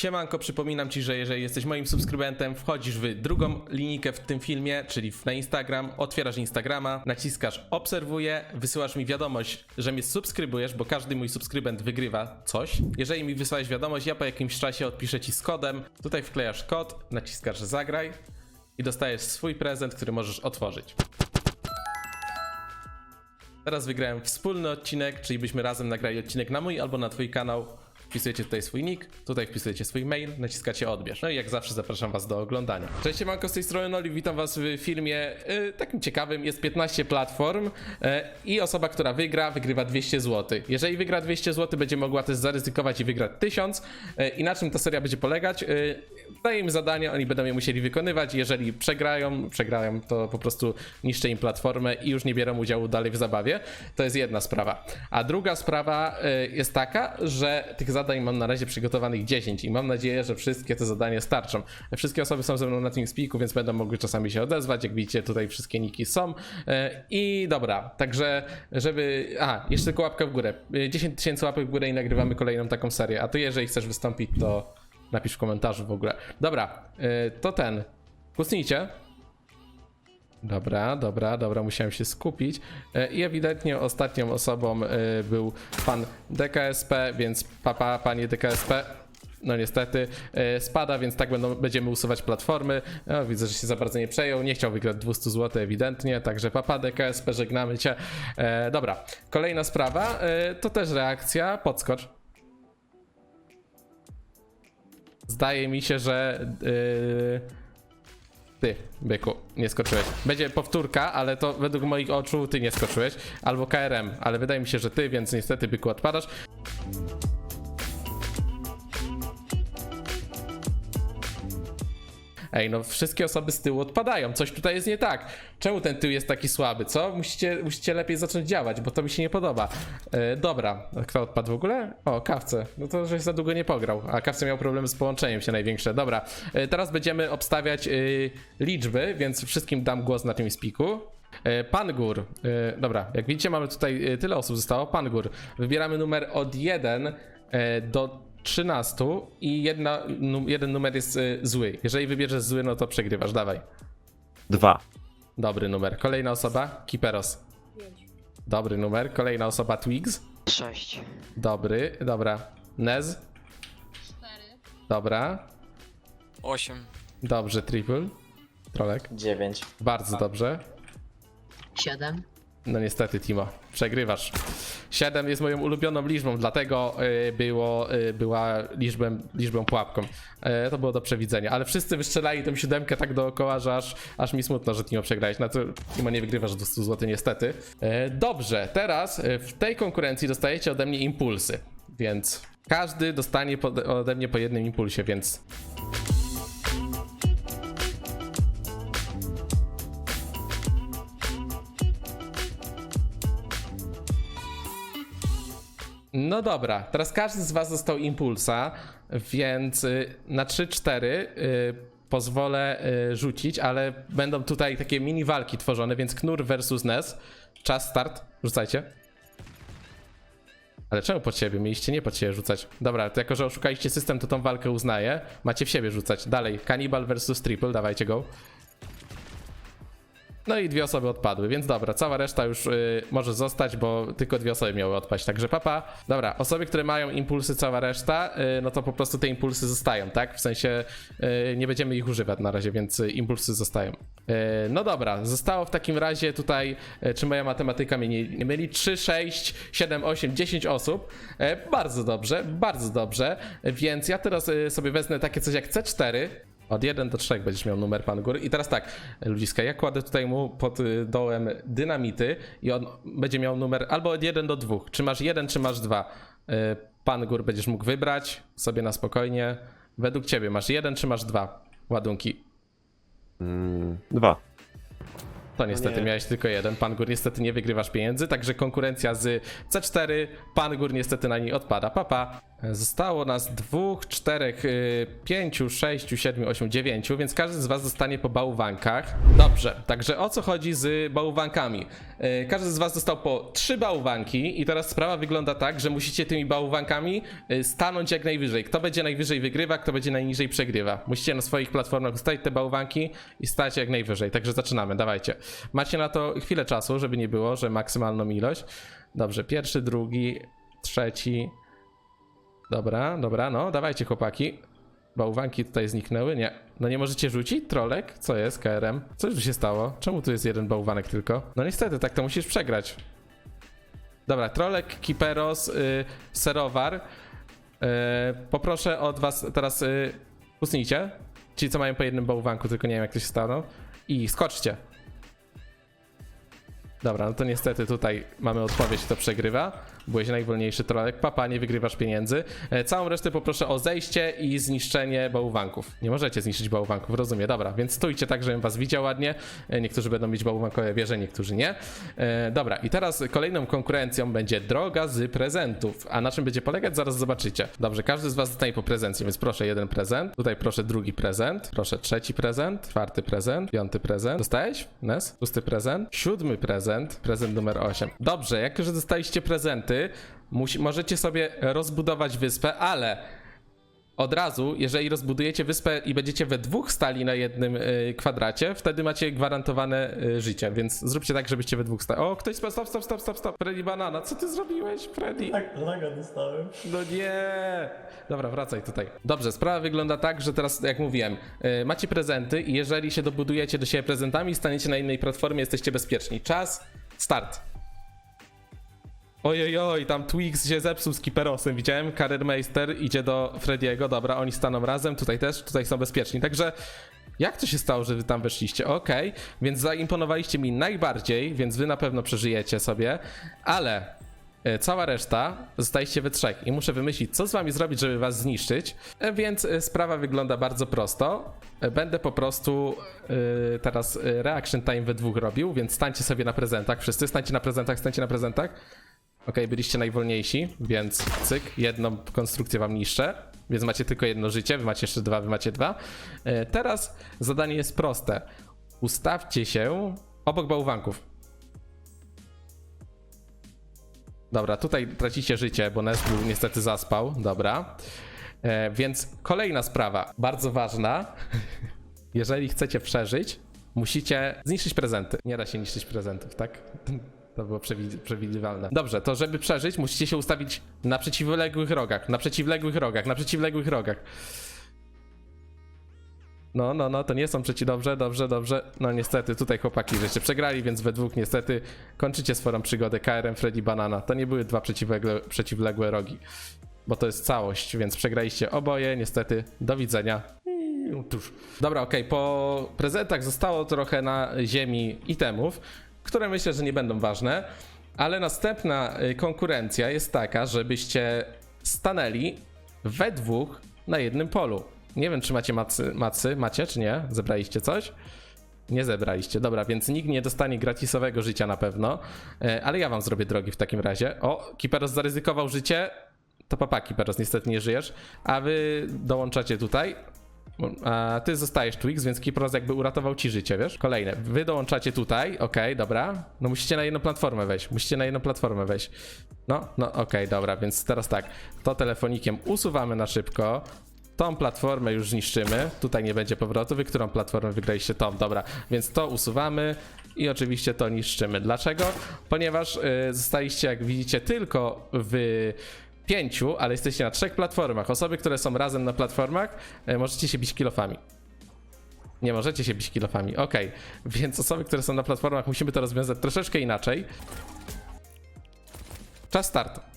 Siemanko, przypominam Ci, że jeżeli jesteś moim subskrybentem, wchodzisz w drugą linijkę w tym filmie, czyli na Instagram, otwierasz Instagrama, naciskasz obserwuję, wysyłasz mi wiadomość, że mnie subskrybujesz, bo każdy mój subskrybent wygrywa coś. Jeżeli mi wysłałeś wiadomość, ja po jakimś czasie odpiszę Ci z kodem, tutaj wklejasz kod, naciskasz zagraj i dostajesz swój prezent, który możesz otworzyć. Teraz wygrałem wspólny odcinek, czyli byśmy razem nagrali odcinek na mój albo na twój kanał. Wpisujecie tutaj swój nick, tutaj wpisujecie swój mail, naciskacie odbierz. No i jak zawsze zapraszam was do oglądania. Cześć, manko z tej strony Noli, witam was w filmie y, takim ciekawym. Jest 15 platform y, i osoba, która wygra, wygrywa 200 zł. Jeżeli wygra 200 zł, będzie mogła też zaryzykować i wygrać 1000. Y, I na czym ta seria będzie polegać? Y, daję im zadania, oni będą je musieli wykonywać. Jeżeli przegrają, przegrają, to po prostu niszczę im platformę i już nie biorą udziału dalej w zabawie. To jest jedna sprawa. A druga sprawa y, jest taka, że tych zadań mam na razie przygotowanych 10 i mam nadzieję, że wszystkie te zadania starczą. Wszystkie osoby są ze mną na TeamSpeaku, więc będą mogły czasami się odezwać. Jak widzicie, tutaj wszystkie niki są. Y, I dobra, także żeby... A, jeszcze tylko łapkę w górę. Y, 10 tysięcy łapek w górę i nagrywamy kolejną taką serię. A ty, jeżeli chcesz wystąpić, to napisz w komentarzu w ogóle. Dobra, y, to ten. Kusnijcie. Dobra, dobra, dobra, musiałem się skupić. E, I ewidentnie ostatnią osobą e, był pan DKSP, więc papa, panie DKSP. No niestety e, spada, więc tak będą, będziemy usuwać platformy. No, widzę, że się za bardzo nie przejął. Nie chciał wygrać 200 zł ewidentnie, także papa DKSP, żegnamy cię. Dobra, kolejna sprawa to też reakcja. Podskocz. Zdaje mi się, że. Yy... Ty, byku, nie skoczyłeś. Będzie powtórka, ale to według moich oczu ty nie skoczyłeś. Albo KRM, ale wydaje mi się, że ty, więc niestety byku odpadasz. Ej, no wszystkie osoby z tyłu odpadają. Coś tutaj jest nie tak. Czemu ten tył jest taki słaby, co? Musicie, musicie lepiej zacząć działać, bo to mi się nie podoba. E, dobra, kto odpadł w ogóle? O, kawce. No to, że za długo nie pograł. A kawce miał problemy z połączeniem się największe. Dobra, e, teraz będziemy obstawiać e, liczby, więc wszystkim dam głos na tym spiku. E, Pan Gór. E, Dobra, jak widzicie, mamy tutaj tyle osób zostało. Pan Gór. Wybieramy numer od 1 e, do 13 i jedna, jeden numer jest e, zły. Jeżeli wybierzesz zły, no to przegrywasz. Dawaj. Dwa. Dobry numer. Kolejna osoba. Kiperos. Dobry numer. Kolejna osoba. Twigs. Sześć. Dobry. Dobra. Nez. Dobra. 8. Dobrze. Triple. Trolek. 9. Bardzo dobrze. Siedem. No niestety, Timo, przegrywasz. 7 jest moją ulubioną liczbą, dlatego y, było, y, była liczbą, liczbą pułapką. Y, to było do przewidzenia, ale wszyscy wystrzelali tę siódemkę tak dookoła, że aż, aż mi smutno, że Timo przegrałeś. Na to Timo nie wygrywasz 200 zł niestety. Dobrze, teraz w tej konkurencji dostajecie ode mnie impulsy, więc każdy dostanie ode mnie po jednym impulsie, więc No dobra, teraz każdy z Was dostał impulsa, więc y, na 3-4 y, pozwolę y, rzucić, ale będą tutaj takie mini walki tworzone, więc Knur versus Nes. Czas start, rzucajcie. Ale czemu pod siebie? Mieliście nie pod siebie rzucać. Dobra, to jako, że oszukaliście system, to tą walkę uznaję. Macie w siebie rzucać. Dalej, Cannibal versus Triple, dawajcie go. No i dwie osoby odpadły, więc dobra, cała reszta już y, może zostać, bo tylko dwie osoby miały odpaść, także papa. Dobra, osoby, które mają impulsy, cała reszta, y, no to po prostu te impulsy zostają, tak? W sensie y, nie będziemy ich używać na razie, więc y, impulsy zostają. Y, no dobra, zostało w takim razie tutaj, y, czy moja matematyka mnie nie, myli, 3, 6, 7, 8, 10 osób. Y, bardzo dobrze, bardzo dobrze, więc ja teraz y, sobie wezmę takie coś jak C4, od 1 do 3 będziesz miał numer pan góry. I teraz tak, ludziska, ja kładę tutaj mu pod y, dołem dynamity i on będzie miał numer albo od 1 do 2. Czy masz 1, czy masz 2. Pan gór będziesz mógł wybrać sobie na spokojnie. Według ciebie masz 1, czy masz 2 ładunki. Mm, dwa. To niestety nie. miałeś tylko jeden. Pan gór niestety nie wygrywasz pieniędzy, także konkurencja z C4. Pan gór niestety na niej odpada. Papa. Zostało nas dwóch, czterech, y, pięciu, sześciu, siedmiu, ośmiu, dziewięciu, więc każdy z was zostanie po bałwankach. Dobrze, także o co chodzi z bałwankami? Y, Każdy z was dostał po trzy bałwanki i teraz sprawa wygląda tak, że musicie tymi bałwankami y, stanąć jak najwyżej. Kto będzie najwyżej wygrywa, kto będzie najniżej przegrywa. Musicie na swoich platformach ustawić te bałwanki i stać jak najwyżej. Także zaczynamy, dawajcie. Macie na to chwilę czasu, żeby nie było, że maksymalną ilość. Dobrze, pierwszy, drugi, trzeci, Dobra, dobra, no, dawajcie chłopaki. Bałwanki tutaj zniknęły, nie. No nie możecie rzucić? Trolek? Co jest, KRM? Co już się stało? Czemu tu jest jeden bałwanek tylko? No niestety, tak to musisz przegrać. Dobra, Trolek, Kiperos, y, Serowar. Y, poproszę od was teraz y, usnijcie. Ci, co mają po jednym bałwanku, tylko nie wiem jak to się stało. I skoczcie. Dobra, no to niestety tutaj mamy odpowiedź, kto przegrywa. Byłeś najwolniejszy trolek. Papa, nie wygrywasz pieniędzy. E, Całą resztę poproszę o zejście i zniszczenie bałwanków. Nie możecie zniszczyć bałwanków, rozumiem. Dobra, więc stójcie tak, żebym was widział ładnie. E, Niektórzy będą mieć bałwankowe wieże, niektórzy nie. E, Dobra, i teraz kolejną konkurencją będzie droga z prezentów. A na czym będzie polegać, zaraz zobaczycie. Dobrze, każdy z was dostanie po prezencie, więc proszę jeden prezent. Tutaj proszę drugi prezent. Proszę trzeci prezent. Czwarty prezent. Piąty prezent. Dostałeś? Nes? Szósty prezent. Siódmy prezent. Prezent numer 8. Dobrze, jak już dostaliście prezenty, możecie sobie rozbudować wyspę, ale od razu, jeżeli rozbudujecie wyspę i będziecie we dwóch stali na jednym y, kwadracie, wtedy macie gwarantowane y, życie, więc zróbcie tak, żebyście we dwóch stali. O, ktoś stop, stop, stop, stop, stop, stop. Freddy Banana, co ty zrobiłeś, Freddy? Tak, laga dostałem. No nie! Dobra, wracaj tutaj. Dobrze, sprawa wygląda tak, że teraz, jak mówiłem, y, macie prezenty i jeżeli się dobudujecie do siebie prezentami staniecie na innej platformie, jesteście bezpieczni. Czas, start. Ojojoj, tam Twix się zepsuł z Kiperosem, widziałem, Meister idzie do Frediego, dobra, oni staną razem, tutaj też, tutaj są bezpieczni, także jak to się stało, że wy tam weszliście? Okej, więc zaimponowaliście mi najbardziej, więc wy na pewno przeżyjecie sobie, ale e, cała reszta zostaliście we trzech i muszę wymyślić, co z wami zrobić, żeby was zniszczyć, E, więc e, sprawa wygląda bardzo prosto. Będę po prostu e, teraz reaction time we dwóch robił, więc stańcie sobie na prezentach, wszyscy stańcie na prezentach, stańcie na prezentach. Okej, byliście najwolniejsi, więc cyk, jedną konstrukcję wam niszczę, więc macie tylko jedno życie, wy macie jeszcze dwa, wy macie dwa. E, Teraz zadanie jest proste. Ustawcie się obok bałwanków. Dobra, tutaj tracicie życie, bo Nes niestety zaspał. Dobra. E, więc kolejna sprawa, bardzo ważna. Jeżeli chcecie przeżyć, musicie zniszczyć prezenty. Nie da się niszczyć prezentów, tak? To było przewi- przewidywalne. Dobrze, to żeby przeżyć, musicie się ustawić na przeciwległych rogach, na przeciwległych rogach, na przeciwległych rogach. No, no, no, to nie są przeci... Dobrze, dobrze, dobrze. No niestety, tutaj chłopaki żeście przegrali, więc we dwóch niestety kończycie swoją przygodę KRM Freddy Banana. To nie były dwa przeciwległe, przeciwległe rogi, bo to jest całość, więc przegraliście oboje, niestety. Do widzenia. Tuż. Dobra, okej, po prezentach zostało trochę na ziemi itemów, które myślę, że nie będą ważne, ale następna y, konkurencja jest taka, żebyście stanęli we dwóch na jednym polu. Nie wiem, czy macie macy, macy, macie, czy nie? Zebraliście coś? Nie zebraliście, dobra, więc nikt nie dostanie gratisowego życia na pewno, e, ale ja wam zrobię drogi w takim razie. O, Kiperos zaryzykował życie, to papa Kiperos, niestety nie żyjesz, a wy dołączacie tutaj. A ty zostajesz Twix, więc Kipros jakby uratował ci życie, wiesz? Kolejne. Wy dołączacie tutaj, okej, dobra. No musicie na jedną platformę wejść. Musicie na jedną platformę wejść. No, no okej, dobra, więc teraz tak. To telefonikiem usuwamy na szybko. Tą platformę już zniszczymy. Tutaj nie będzie powrotu. Wy którą platformę wygraliście? Tą, dobra. Więc to usuwamy i oczywiście to niszczymy. Dlaczego? Ponieważ y, zostaliście, jak widzicie, tylko w pięciu, ale jesteście na trzech platformach. Osoby, które są razem na platformach, y, możecie się bić kilofami. Nie możecie się bić kilofami. Okej, więc osoby, które są na platformach, musimy to rozwiązać troszeczkę inaczej. Czas startu.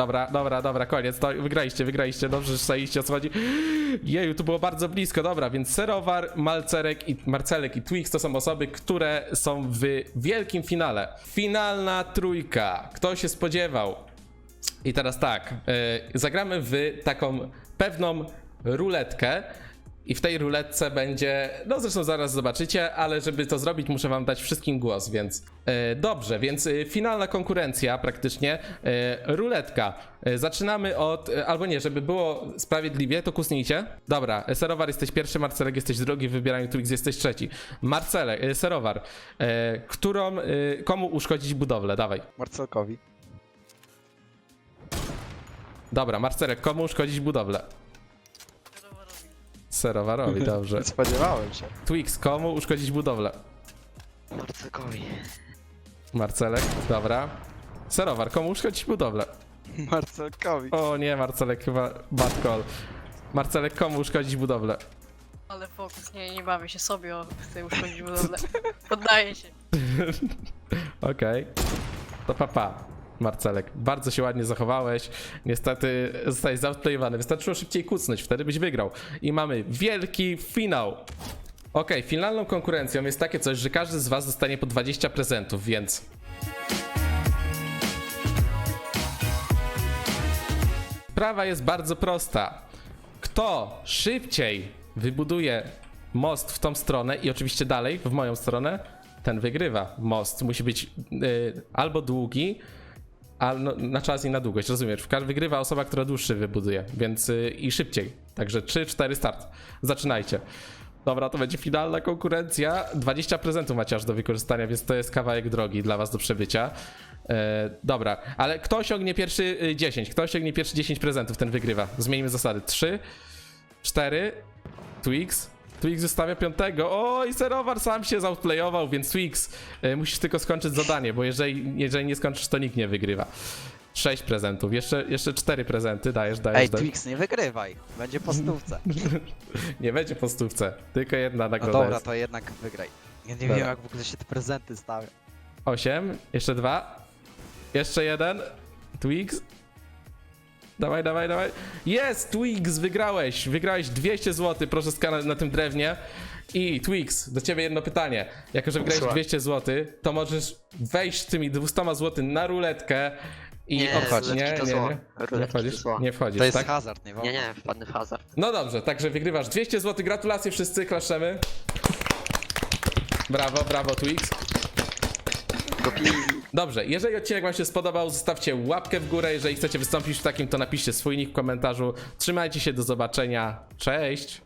Dobra, dobra, dobra, koniec. To wygraliście, wygraliście. Dobrze, że staliście o co chodzi. Jeju, tu było bardzo blisko. Dobra, więc Serowar, Malcerek i Marcelek i Twix to są osoby, które są w wielkim finale. Finalna trójka. Kto się spodziewał? I teraz tak, yy, zagramy w taką pewną ruletkę. I w tej ruletce będzie, no zresztą zaraz zobaczycie, ale żeby to zrobić, muszę wam dać wszystkim głos, więc e, dobrze, więc e, finalna konkurencja praktycznie, e, ruletka. E, zaczynamy od, e, albo nie, żeby było sprawiedliwie, to kusnijcie. Dobra, e, Serowar jesteś pierwszy, Marcelek jesteś drugi, w wybieraniu Twix jesteś trzeci. Marcelek, e, Serowar, e, którą, e, komu uszkodzić budowlę? Dawaj. Marcelkowi. Dobra, Marcelek, komu uszkodzić budowlę? Serowarowi, dobrze. Nie spodziewałem się. Twix, komu uszkodzić budowlę? Marcelkowi. Marcelek, dobra. Serowar, komu uszkodzić budowlę? Marcelkowi. O nie, Marcelek chyba bad call. Marcelek, komu uszkodzić budowlę? Ale fokus, nie, nie bawię się sobie, o, chcę uszkodzić budowlę. Poddaję się. Okej. To papa. Marcelek, bardzo się ładnie zachowałeś. Niestety zostałeś zautlejowany. Wystarczyło szybciej kucnąć, wtedy byś wygrał. I mamy wielki finał. Okej, finalną konkurencją jest takie coś, że każdy z was dostanie po 20 prezentów, więc Sprawa jest bardzo prosta. Kto szybciej wybuduje most w tą stronę i oczywiście dalej, w moją stronę, ten wygrywa. Most musi być y, albo długi, a no, na czas i na długość, rozumiesz? Wygrywa osoba, która dłuższy wybuduje, więc y, i szybciej. Także 3-4 start. Zaczynajcie. Dobra, to będzie finalna konkurencja. 20 prezentów macie aż do wykorzystania, więc to jest kawałek drogi dla was do przebycia. E, dobra, ale kto osiągnie pierwszy y, 10? Kto osiągnie pierwszy 10 prezentów, ten wygrywa. Zmienimy zasady. 3, 4, Twix. Twix zostawia piątego. O, i Serowar sam się zoutplayował, więc Twix, y, musisz tylko skończyć zadanie, bo jeżeli, jeżeli nie skończysz, to nikt nie wygrywa. 6 prezentów, jeszcze, jeszcze 4 prezenty dajesz, dajesz. Ej, dajesz. Twix, nie wygrywaj. Będzie po stówce. Nie będzie po stówce, tylko jedna No nagroda dobra, jest. to jednak wygraj. Ja nie Dobra. wiem, jak w ogóle się te prezenty stawia. 8, jeszcze dwa, jeszcze jeden, Twix. Dawaj, dawaj, dawaj. Jest, Twix, wygrałeś. Wygrałeś 200 zł, proszę skanać na tym drewnie. I Twix, do ciebie jedno pytanie. Jako, że wygrałeś Słucham. 200 zł, to możesz wejść z tymi 200 zł na ruletkę i Nie, obchodź. ruletki Nie, to nie, zło. nie. Nie Ruletki wchodzisz, to zło. nie wchodzisz, To jest tak? hazard, nie wolno. Nie, nie, wpadny w hazard. No dobrze, także wygrywasz 200 zł. Gratulacje wszyscy, klaszczemy. Brawo, brawo Twix. Gopi. Dobrze, jeżeli odcinek Wam się spodobał, zostawcie łapkę w górę. Jeżeli chcecie wystąpić w takim, to napiszcie swój nick w komentarzu. Trzymajcie się, do zobaczenia. Cześć!